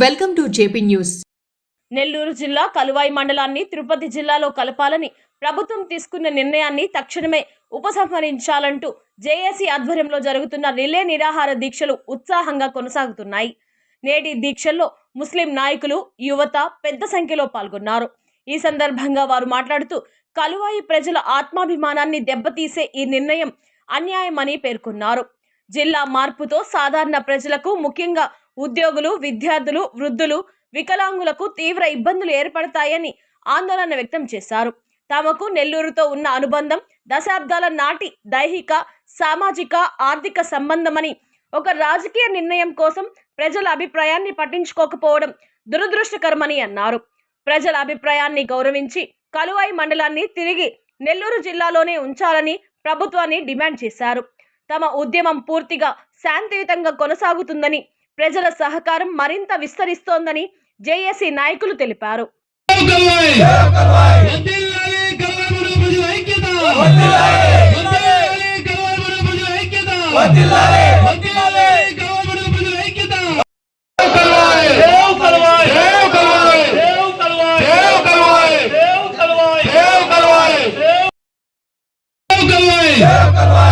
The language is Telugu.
Welcome to JP news. Nellore జిల్లా కలువాయి మండలాన్ని తిరుపతి జిల్లాలో కలపాలని ప్రభుత్వం తీసుకున్న నిర్ణయాన్ని తక్షణమే ఉపసంహరించాలంటూ జేఏసీ ఆధ్వర్యంలో జరుగుతున్న రిలే నిరాహార దీక్షలు ఉత్సాహంగా కొనసాగుతున్నాయి. నేటి దీక్షల్లో ముస్లిం నాయకులు యువత పెద్ద సంఖ్యలో పాల్గొన్నారు. ఈ సందర్భంగా వారు మాట్లాడుతూ కలువాయి ప్రజల ఆత్మాభిమానాన్ని దెబ్బతీసే ఈ నిర్ణయం అన్యాయమని పేర్కొన్నారు. జిల్లా మార్పుతో సాధారణ ప్రజలకు ముఖ్యంగా ఉద్యోగులు విద్యార్థులు వృద్ధులు వికలాంగులకు తీవ్ర ఇబ్బందులు ఏర్పడతాయని ఆందోళన వ్యక్తం చేశారు. తమకు నెల్లూరుతో ఉన్న అనుబంధం దశాబ్దాల నాటి దైహిక సామాజిక ఆర్థిక సంబంధమని ఒక రాజకీయ నిర్ణయం కోసం ప్రజల అభిప్రాయాన్ని పట్టించుకోకపోవడం దురదృష్టకరమని అన్నారు. ప్రజల అభిప్రాయాన్ని గౌరవించి కలువాయి మండలాన్ని తిరిగి నెల్లూరు జిల్లాలోనే ఉంచాలని ప్రభుత్వాన్ని డిమాండ్ చేశారు. తమ ఉద్యమం పూర్తిగా శాంతియుతంగా కొనసాగుతుందని ప్రజల సహకారం మరింత విస్తరిస్తోందని జేఏసీ నాయకులు తెలిపారు. కల్వాయ్ వదిలాలి కల్వాయ్